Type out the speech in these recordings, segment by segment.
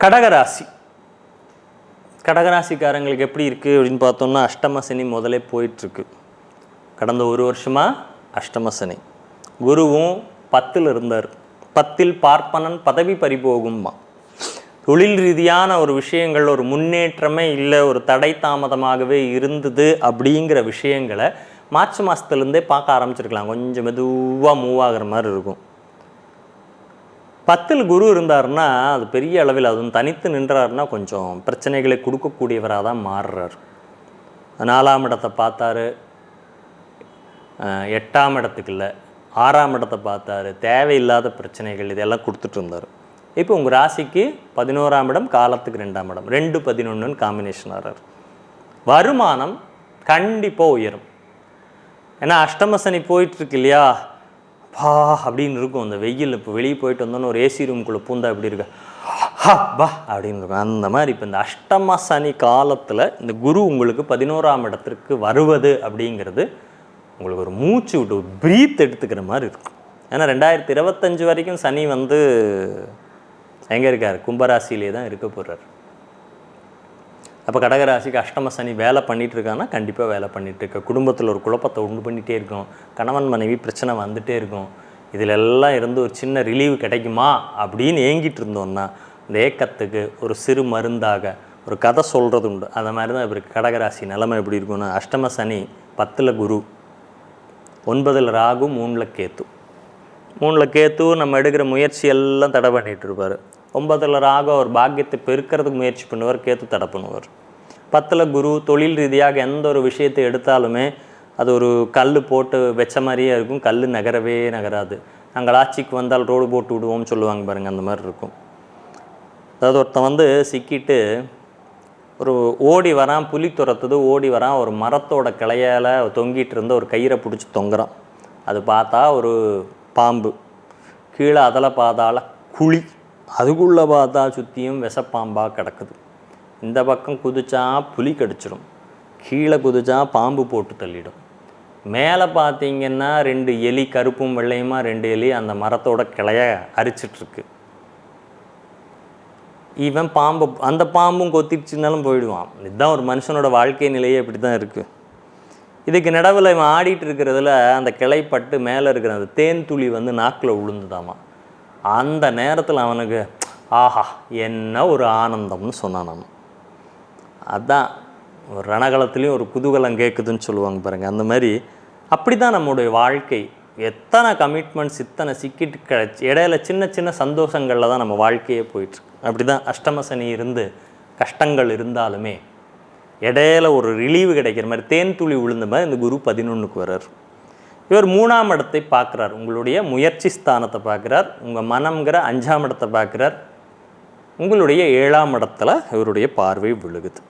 கடகராசி. கடகராசிக்காரங்களுக்கு எப்படி இருக்குது அப்படின்னு பார்த்தோம்னா அஷ்டம சனி முதலே போயிட்டுருக்கு. கடந்த ஒரு வருஷமாக அஷ்டம சனி. குருவும் பத்தில் இருந்தார். பத்தில் பார்ப்பனன் பதவி பறிபோகும்மா. தொழில் ரீதியான ஒரு விஷயங்கள் ஒரு முன்னேற்றமே இல்லை ஒரு தடை தாமதமாகவே இருந்தது அப்படிங்கிற விஷயங்களை மார்ச் மாதத்துலேருந்தே பார்க்க ஆரம்பிச்சிருக்கலாம். கொஞ்சம் மெதுவாக மூவ் ஆகிற மாதிரி இருக்கும். பத்தில் குரு இருந்தாருன்னா அது பெரிய அளவில் அதுவும் தனித்து நின்றாருன்னா கொஞ்சம் பிரச்சனைகளை கொடுக்கக்கூடியவராக தான் மாறுறார். நாலாம் இடத்தை பார்த்தாரு எட்டாம் இடத்துக்கு இல்லை ஆறாம் இடத்தை பார்த்தாரு தேவையில்லாத பிரச்சனைகள் இதெல்லாம் கொடுத்துட்டு இருந்தார். இப்போ உங்கள் ராசிக்கு பதினோராம் இடம் காலத்துக்கு ரெண்டாம் இடம் ரெண்டு பதினொன்றுன்னு காம்பினேஷன் ஆகிறார் வருமானம் கண்டிப்பாக உயரும். ஏன்னா அஷ்டம சனி இல்லையா? பா அப்படின்னு இருக்கும். அந்த வெயில் இப்போ வெளியே போயிட்டு வந்தோன்னு ஒரு ஏசி ரூம்குள்ளே பூந்தா எப்படி ஹா பா அப்படின்னு இருக்கும். அந்த மாதிரி இப்போ இந்த அஷ்டம சனி காலத்தில் இந்த குரு உங்களுக்கு பதினோராம் இடத்திற்கு வருவது அப்படிங்கிறது உங்களுக்கு ஒரு மூச்சு விட்டு ஒரு ப்ரீத் எடுத்துக்கிற மாதிரி இருக்கும். ஏன்னா ரெண்டாயிரத்தி இருபத்தஞ்சு வரைக்கும் சனி வந்து எங்கே இருக்கார்? கும்பராசியிலே தான் இருக்க போகிறார் அப்போ கடகராசிக்கு அஷ்டம சனி வேலை பண்ணிகிட்டு இருக்கான்னா கண்டிப்பாக வேலை பண்ணிகிட்டு இருக்க குடும்பத்தில் ஒரு குழப்பத்தை உண்டு பண்ணிகிட்டே இருக்கும். கணவன் மனைவி பிரச்சனை வந்துகிட்டே இருக்கும். இதில் எல்லாம் இருந்து ஒரு சின்ன ரிலீவ் கிடைக்குமா? அப்படின்னு ஏங்கிட்டு இருந்தோம்னா இந்த ஏக்கத்துக்கு ஒரு சிறு மருந்தாக ஒரு கதை சொல்கிறது உண்டு. அந்த மாதிரி தான் இப்போ கடகராசி நிலமை எப்படி இருக்கும்னா அஷ்டம சனி பத்தில் குரு ஒன்பதில் ராகு மூணில் கேத்து. மூணில் கேத்து நம்ம எடுக்கிற முயற்சி எல்லாம் தடை பண்ணிகிட்டு இருப்பார் ஒன்பதில் ராகு அவர் பாக்கியத்தை பெருக்கிறதுக்கு முயற்சி பண்ணுவார் கேத்து தடை பண்ணுவார். பத்தில் குரு தொழில் ரீதியாக எந்த ஒரு விஷயத்தை எடுத்தாலுமே அது ஒரு கல் போட்டு வச்ச மாதிரியே இருக்கும். கல் நகரவே நகராது. நாங்கள் ஆட்சிக்கு வந்தால் ரோடு போட்டு விடுவோம்னு சொல்லுவாங்க பாருங்கள் அந்த மாதிரி இருக்கும். அதாவது ஒருத்தன் வந்து சிக்கிட்டு ஒரு ஓடி வரான் புலி துரத்துது ஓடி வரான் ஒரு மரத்தோட கிளையால் தொங்கிட்டு இருந்த ஒரு கயிறை பிடிச்சி தொங்குறான். அது பார்த்தா ஒரு பாம்பு. கீழே அதில் பார்த்தால குழி. அதுக்குள்ளே பார்த்தா சுற்றியும் விஷப்பாம்பாக கிடக்குது. இந்த பக்கம் குதிச்சா புலி கடிச்சிடும். கீழே குதிச்சா பாம்பு போட்டு தள்ளிடும். மேலே பார்த்தீங்கன்னா ரெண்டு எலி கருப்பும் வெள்ளையுமா ரெண்டு எலி அந்த மரத்தோட கிளைய அரிச்சிட்ருக்கு. இவன் பாம்பு அந்த பாம்பும் கொத்திடுச்சுனாலும் போயிடுவான். இதுதான் ஒரு மனுஷனோட வாழ்க்கை நிலையே இப்படி தான் இருக்குது இதுக்கு நடுவில் இவன் ஆடிட்டு இருக்கிறதுல அந்த கிளைப்பட்டு மேலே இருக்கிற அந்த தேன் துளி வந்து நாக்கில் விழுந்துதாமா அந்த நேரத்தில் அவனுக்கு ஆஹா என்ன ஒரு ஆனந்தம்னு சொன்னான் நான் அதான் ஒரு ரணகலத்துலேயும் ஒரு குதூகலம் கேட்குதுன்னு சொல்லுவாங்க பாருங்கள் அந்த மாதிரி. அப்படி தான் நம்முடைய வாழ்க்கை. எத்தனை கமிட்மெண்ட்ஸ் இத்தனை சிக்கிட்டு கிடச்சி இடையில சின்ன சின்ன சந்தோஷங்களில் தான் நம்ம வாழ்க்கையே போயிட்டுருக்கு. அப்படி தான் அஷ்டமசனி இருந்து கஷ்டங்கள் இருந்தாலுமே இடையில ஒரு ரிலீவு கிடைக்கிற மாதிரி தேன் துளி விழுந்த மாதிரி இந்த குரு பதினொன்றுக்கு வர்றார். இவர் மூணாம் இடத்தை பார்க்குறார். உங்களுடைய முயற்சி ஸ்தானத்தை பார்க்குறார். உங்கள் மனம்ங்கிற அஞ்சாம் இடத்தை பார்க்குறார். உங்களுடைய ஏழாம் இடத்துல இவருடைய பார்வை விழுகுது.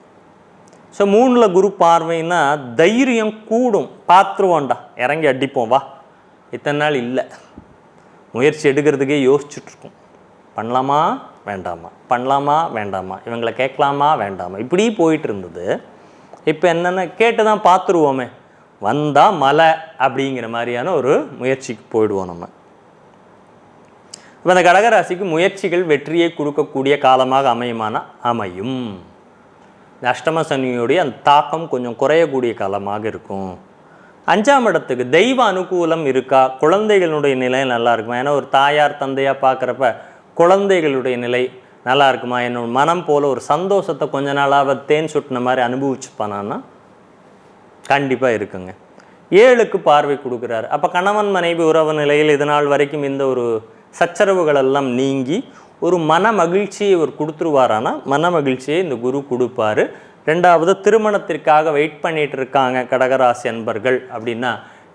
ஸோ மூணில் குரு பார்வைன்னா தைரியம் கூடும். பார்த்துருவோம்டா இறங்கி அடிப்போம் வா. இத்தனை நாள் இல்லை. முயற்சி எடுக்கிறதுக்கே யோசிச்சுட்ருக்கோம். பண்ணலாமா வேண்டாமா? பண்ணலாமா வேண்டாமா? இவங்களை கேட்கலாமா வேண்டாமா? இப்படி போயிட்டு இருந்தது. இப்போ என்னென்ன கேட்டு தான் பார்த்துருவோமே. வந்தால் மலை அப்படிங்கிற மாதிரியான ஒரு முயற்சிக்கு போயிடுவோம் நம்ம. இப்போ இந்த கடகராசிக்கு முயற்சிகள் வெற்றியை கொடுக்கக்கூடிய காலமாக அமையுமானா? அமையும். இந்த அஷ்டம சனியுடைய அந்த தாக்கம் கொஞ்சம் குறையக்கூடிய காலமாக இருக்கும். அஞ்சாம் இடத்துக்கு தெய்வ அனுகூலம் இருக்கா? குழந்தைகளுடைய நிலை நல்லா இருக்குமா? ஏன்னா ஒரு தாயார் தந்தையாக பார்க்குறப்ப குழந்தைகளுடைய நிலை நல்லா இருக்குமா? என்னோட மனம் போல் ஒரு சந்தோஷத்தை கொஞ்ச நாளாக தேன் சுட்டின மாதிரி அனுபவிச்சுப்பானான்னா கண்டிப்பாக இருக்குங்க. ஏழுக்கு பார்வை கொடுக்குறாரு. அப்போ கணவன் மனைவி உறவு நிலையில் இதனால் வரைக்கும் இந்த ஒரு சச்சரவுகளெல்லாம் நீங்கி ஒரு மன மகிழ்ச்சியை இவர் கொடுத்துருவாரானா? மன மகிழ்ச்சியை இந்த குரு கொடுப்பாரு. ரெண்டாவது திருமணத்திற்காக வெயிட் பண்ணிகிட்டு இருக்காங்க கடகராசி அன்பர்கள் அப்படின்னா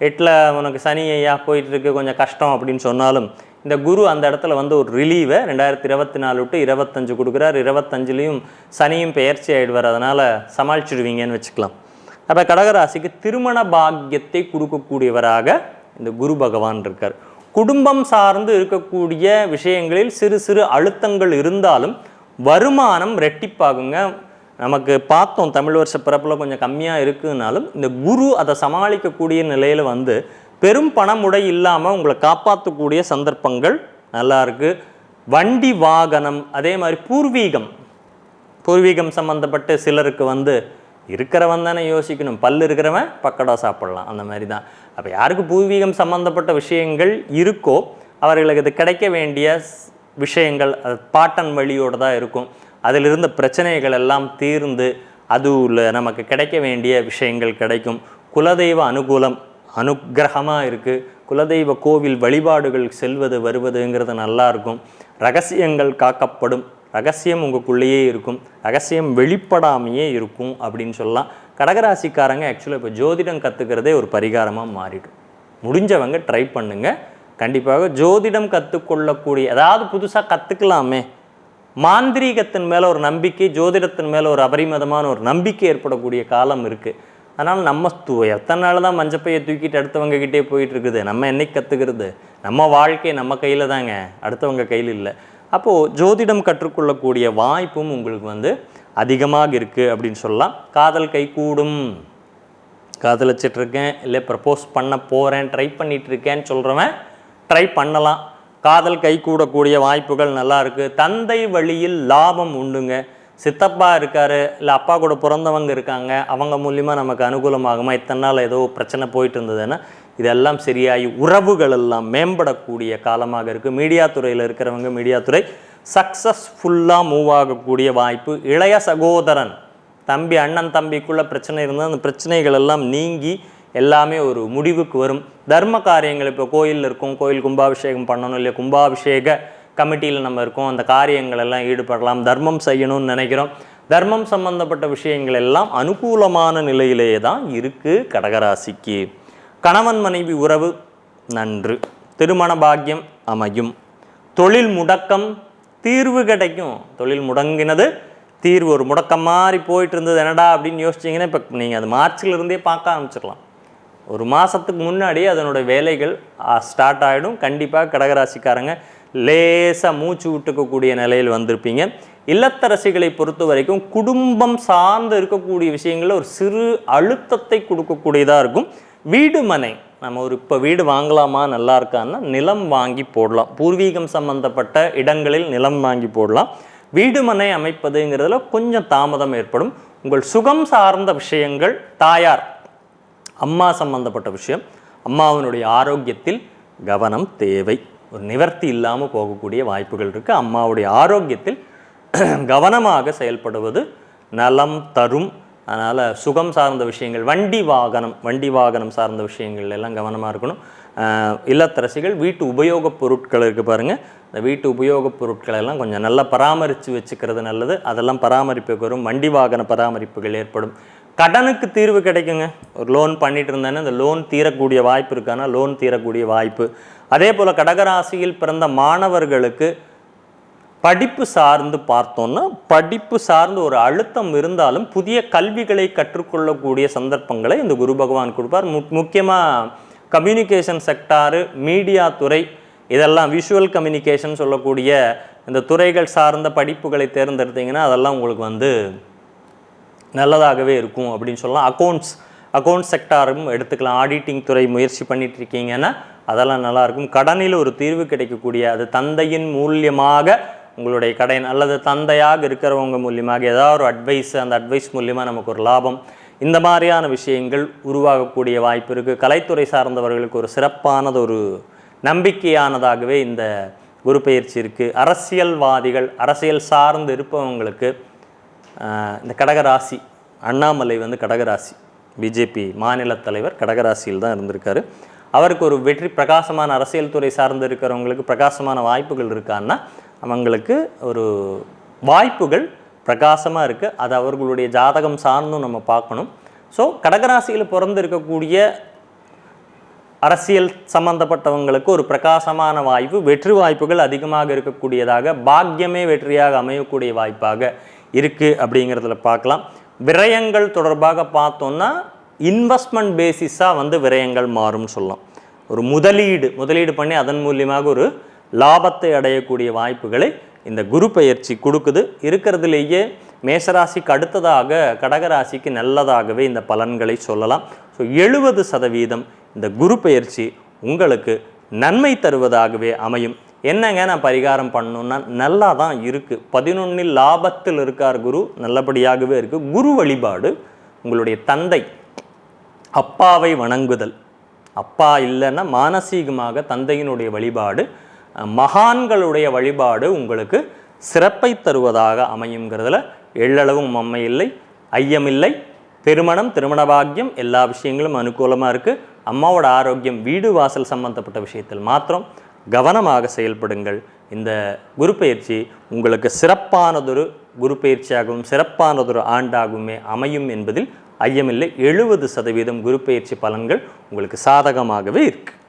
எட்டில் உனக்கு சனி ஐயா போயிட்டுருக்கு கொஞ்சம் கஷ்டம் அப்படின்னு சொன்னாலும் இந்த குரு அந்த இடத்துல வந்து ஒரு ரிலீவை ரெண்டாயிரத்தி இருபத்தி நாலு விட்டு இருபத்தஞ்சு கொடுக்குறாரு. இருபத்தஞ்சுலேயும் சனியும் பெயர்ச்சி ஆகிடுவார் அதனால் சமாளிச்சிடுவீங்கன்னு வச்சுக்கலாம். அப்போ கடகராசிக்கு திருமண பாக்கியத்தை கொடுக்கக்கூடியவராக இந்த குரு பகவான் இருக்கார். குடும்பம் சார்ந்து இருக்கக்கூடிய விஷயங்களில் சிறு சிறு அழுத்தங்கள் இருந்தாலும் வருமானம் ரெட்டிப்பாகுங்க. நமக்கு பார்த்தோம் தமிழ் வருஷ பிறப்பில் கொஞ்சம் கம்மியாக இருக்குதுனாலும் இந்த குரு அதை சமாளிக்கக்கூடிய நிலையில் வந்து பெரும் பணமுடை இல்லாமல் உங்களை காப்பாற்றக்கூடிய சந்தர்ப்பங்கள் நல்லா இருக்குது வண்டி வாகனம் அதே மாதிரி பூர்வீகம். பூர்வீகம் சம்மந்தப்பட்ட சிலருக்கு வந்து இருக்கிறவன் தானே யோசிக்கணும். பல்லு இருக்கிறவன் பக்கடா சாப்பிடலாம். அந்த மாதிரி தான் அப்போ யாருக்கு பூர்வீகம் சம்மந்தப்பட்ட விஷயங்கள் இருக்கோ அவர்களுக்கு இது கிடைக்க வேண்டிய விஷயங்கள் அது பாட்டன் வழியோடு தான் இருக்கும். அதில் இருந்த பிரச்சனைகள் எல்லாம் தீர்ந்து அதுல நமக்கு கிடைக்க வேண்டிய விஷயங்கள் கிடைக்கும். குலதெய்வ அனுகூலம் அனுக்கிரகமாக இருக்குது குலதெய்வ கோவில் வழிபாடுகள் செல்வது வருவதுங்கிறது நல்லாயிருக்கும் ரகசியங்கள் காக்கப்படும். ரகசியம் உங்களுக்குள்ளேயே இருக்கும் ரகசியம் வெளிப்படாமையே இருக்கும் அப்படின்னு சொல்லலாம். கடகராசிக்காரங்க ஆக்சுவலாக இப்போ ஜோதிடம் கற்றுக்கிறதே ஒரு பரிகாரமாக மாறிடும். முடிஞ்சவங்க ட்ரை பண்ணுங்க. கண்டிப்பாக ஜோதிடம் கற்றுக்கொள்ளக்கூடிய அதாவது புதுசாக கற்றுக்கலாமே மாந்திரீகத்தின் மேலே ஒரு நம்பிக்கை ஜோதிடத்தின் மேலே ஒரு அபரிமிதமான ஒரு நம்பிக்கை ஏற்படக்கூடிய காலம் இருக்குது அதனால் நம்ம து எத்தனை நாள் தான் மஞ்சப்பையை தூக்கிட்டு அடுத்தவங்க கிட்டே போயிட்டு இருக்குது? நம்ம என்னைக்கு கற்றுக்கிறது நம்ம வாழ்க்கை நம்ம கையில் தாங்க. அடுத்தவங்க கையில் இல்லை. அப்போது ஜோதிடம் கற்றுக்கொள்ளக்கூடிய வாய்ப்பும் உங்களுக்கு வந்து அதிகமாக இருக்குது அப்படின்னு சொல்லலாம். காதல் கை கூடும். காதலிச்சிட்ருக்கேன் இல்லை ப்ரப்போஸ் பண்ண போகிறேன் ட்ரை பண்ணிகிட்ருக்கேன்னு சொல்கிறவன் ட்ரை பண்ணலாம். காதல் கை கூடக்கூடிய வாய்ப்புகள் நல்லாயிருக்கு தந்தை வழியில் லாபம் உண்டுங்க. சித்தப்பா இருக்காரு இல்லை அப்பா கூட பிறந்தவங்க இருக்காங்க அவங்க மூலியமாக நமக்கு அனுகூலமாகுமா? இத்தனை நாள் ஏதோ பிரச்சனை போயிட்டு இருந்ததுன்னா இதெல்லாம் சரியாகி உறவுகள் எல்லாம் மேம்படக்கூடிய காலமாக இருக்குது மீடியா துறையில் இருக்கிறவங்க மீடியா துறை சக்ஸஸ்ஃபுல்லாக மூவ் ஆகக்கூடிய வாய்ப்பு. இளைய சகோதரன் தம்பி அண்ணன் தம்பிக்குள்ள பிரச்சனை இருந்தால் அந்த பிரச்சனைகள் எல்லாம் நீங்கி எல்லாமே ஒரு முடிவுக்கு வரும். தர்ம காரியங்கள் இப்போ கோயிலில் இருக்கும். கோயில் கும்பாபிஷேகம் பண்ணணும் இல்லை கும்பாபிஷேக கமிட்டியில் நம்ம இருக்கோம். அந்த காரியங்கள் எல்லாம் ஈடுபடலாம். தர்மம் செய்யணும்னு நினைக்கிறோம். தர்மம் சம்பந்தப்பட்ட விஷயங்கள் எல்லாம் அனுகூலமான நிலையிலேயே தான் இருக்குது கடகராசிக்கு. கணவன் மனைவி உறவு நன்று. திருமண பாக்கியம் அமையும். தொழில் முடக்கம் தீர்வு கிடைக்கும். தொழில் முடங்கினது தீர்வு ஒரு முடக்கம் மாதிரி போயிட்டு இருந்தது என்னடா அப்படின்னு யோசிச்சிங்கன்னா இப்போ நீங்கள் அது மார்ச்ல இருந்தே பார்க்க ஆரம்பிச்சிடலாம். ஒரு மாதத்துக்கு முன்னாடி அதனுடைய வேலைகள் ஸ்டார்ட் ஆகிடும் கண்டிப்பாக கடகராசிக்காரங்க லேசாக மூச்சு விட்டுக்கக்கூடிய நிலையில் வந்திருப்பீங்க. இல்லத்தரசிகளை பொறுத்த வரைக்கும் குடும்பம் சார்ந்து இருக்கக்கூடிய விஷயங்களில் ஒரு சிறு அழுத்தத்தை கொடுக்கக்கூடியதாக இருக்கும். வீடு மனை. நம்ம ஒரு இப்போ வீடு வாங்கலாமா நல்லா இருக்கான்னா நிலம் வாங்கி போடலாம். பூர்வீகம் சம்பந்தப்பட்ட இடங்களில் நிலம் வாங்கி போடலாம். வீடு மனை அமைப்பதுங்கிறதுல கொஞ்சம் தாமதம் ஏற்படும். உங்கள் சுகம் சார்ந்த விஷயங்கள் தாயார் அம்மா சம்பந்தப்பட்ட விஷயம் அம்மாவினுடைய ஆரோக்கியத்தில் கவனம் தேவை. ஒரு நிவர்த்தி இல்லாமல் போகக்கூடிய வாய்ப்புகள் இருக்குது அம்மாவுடைய ஆரோக்கியத்தில் கவனமாக செயல்படுவது நலம் தரும் அதனால் சுகம் சார்ந்த விஷயங்கள் வண்டி வாகனம் வண்டி வாகனம் சார்ந்த விஷயங்கள் எல்லாம் கவனமாக இருக்கணும். இல்லத்தரசிகள் வீட்டு உபயோகப் பொருட்கள் இருக்குது பாருங்கள் இந்த வீட்டு உபயோகப் பொருட்களை எல்லாம் கொஞ்சம் நல்லா பராமரித்து வச்சுக்கிறது நல்லது. அதெல்லாம் பராமரிப்புக்கு வரும். வண்டி வாகன பராமரிப்புகள் ஏற்படும். கடனுக்கு தீர்வு கிடைக்குங்க. ஒரு லோன் பண்ணிட்டு இருந்தேன்னா இந்த லோன் தீரக்கூடிய வாய்ப்பு இருக்கானா லோன் தீரக்கூடிய வாய்ப்பு. அதே போல் கடகராசியில் பிறந்த மாணவர்களுக்கு படிப்பு சார்ந்து பார்த்தோன்னா படிப்பு சார்ந்து ஒரு அழுத்தம் இருந்தாலும் புதிய கல்விகளை கற்றுக்கொள்ளக்கூடிய சந்தர்ப்பங்களை இந்த குரு பகவான் கொடுப்பார். மு முக்கியமாக கம்யூனிகேஷன் செக்டாரு மீடியா துறை இதெல்லாம் விஷுவல் கம்யூனிகேஷன் சொல்லக்கூடிய இந்த துறைகள் சார்ந்த படிப்புகளை தேர்ந்தெடுத்தீங்கன்னா அதெல்லாம் உங்களுக்கு வந்து நல்லதாகவே இருக்கும் அப்படின்னு சொல்லலாம். அக்கௌண்ட்ஸ் அக்கௌண்ட் செக்டாரும் எடுத்துக்கலாம். ஆடிட்டிங் துறை முயற்சி பண்ணிட்டு இருக்கீங்கன்னா அதெல்லாம் நல்லாயிருக்கும் கடனில் ஒரு தீர்வு கிடைக்கக்கூடிய அது தந்தையின் மூலியமாக உங்களுடைய கடன் அல்லது தந்தையாக இருக்கிறவங்க மூலியமாக ஏதாவது ஒரு அட்வைஸ் அந்த அட்வைஸ் மூலியமாக நமக்கு ஒரு லாபம். இந்த மாதிரியான விஷயங்கள் உருவாகக்கூடிய வாய்ப்பு இருக்குது கலைத்துறை சார்ந்தவர்களுக்கு ஒரு சிறப்பானது ஒரு நம்பிக்கையானதாகவே இந்த குரு பயிற்சி இருக்குது அரசியல்வாதிகள் அரசியல் சார்ந்து இருப்பவங்களுக்கு இந்த கடகராசி அண்ணாமலை வந்து கடகராசி. பிஜேபி மாநில தலைவர் கடகராசியில் தான் இருந்திருக்காரு. அவருக்கு ஒரு வெற்றி பிரகாசமான அரசியல் துறை சார்ந்து இருக்கிறவங்களுக்கு பிரகாசமான வாய்ப்புகள் இருக்கான்னா அவங்களுக்கு ஒரு வாய்ப்புகள் பிரகாசமாக இருக்குது அது அவர்களுடைய ஜாதகம் சார்ந்தும் நம்ம பார்க்கணும். ஸோ கடகராசியில் பிறந்து இருக்கக்கூடிய அரசியல் சம்பந்தப்பட்டவங்களுக்கு ஒரு பிரகாசமான வாய்ப்பு வெற்றி வாய்ப்புகள் அதிகமாக இருக்கக்கூடியதாக பாக்கியமே வெற்றியாக அமையக்கூடிய வாய்ப்பாக இருக்குது அப்படிங்கிறதுல பார்க்கலாம். விரயங்கள் தொடர்பாக பார்த்தோம்னா இன்வெஸ்ட்மெண்ட் பேசிஸாக வந்து விரயங்கள் மாறும்னு சொல்லலாம். ஒரு முதலீடு முதலீடு பண்ணி அதன் மூலியமாக ஒரு லாபத்தை அடையக்கூடிய வாய்ப்புகளை இந்த குரு பயிற்சி கொடுக்குது. இருக்கிறதுலேயே மேசராசிக்கு அடுத்ததாக கடகராசிக்கு நல்லதாகவே இந்த பலன்களை சொல்லலாம். ஸோ எழுபது சதவீதம் இந்த குரு பயிற்சி உங்களுக்கு நன்மை தருவதாகவே அமையும். என்னங்க நான் பரிகாரம் பண்ணணுன்னா நல்லா தான் இருக்குது பதினொன்னில் லாபத்தில் இருக்கார் குரு நல்லபடியாகவே இருக்குது குரு வழிபாடு உங்களுடைய தந்தை அப்பாவை வணங்குதல். அப்பா இல்லைன்னா மானசீகமாக தந்தையினுடைய வழிபாடு மகான்களுடைய வழிபாடு உங்களுக்கு சிறப்பை தருவதாக அமையுங்கிறதுல எள்ளளவும் அம்மை இல்லை ஐயமில்லை திருமணம் திருமண பாக்கியம் எல்லா விஷயங்களும் அனுகூலமாக இருக்குது அம்மாவோட ஆரோக்கியம் வீடு வாசல் சம்பந்தப்பட்ட விஷயத்தில் மாத்திரம் கவனமாக செயல்படுங்கள். இந்த குரு பயிற்சி உங்களுக்கு சிறப்பானதொரு குரு பயிற்சியாகவும் சிறப்பானதொரு ஆண்டாகவுமே அமையும் என்பதில் ஐயமில்லை. எழுபது சதவீதம் குரு பயிற்சி பலன்கள் உங்களுக்கு சாதகமாகவே இருக்குது